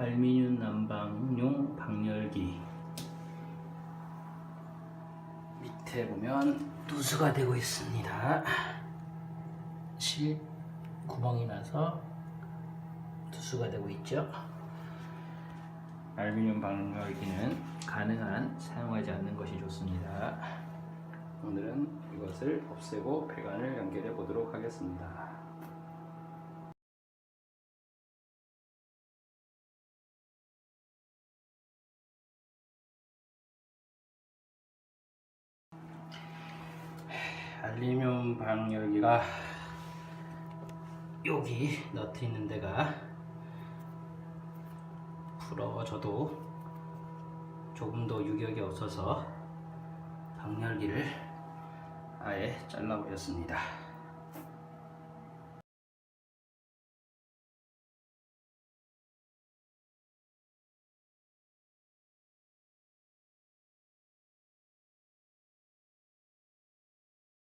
알미늄 난방용 방열기 밑에 보면 누수가 되고 있습니다. 실 구멍이 나서 누수가 되고 있죠. 알미늄 방열기는 가능한 사용하지 않는 것이 좋습니다. 오늘은 이것을 없애고 배관을 연결해 보도록 하겠습니다. 알루미늄 방열기가 여기 너트 있는 데가 부러져도 조금 더 유격이 없어서 방열기를 아예 잘라버렸습니다.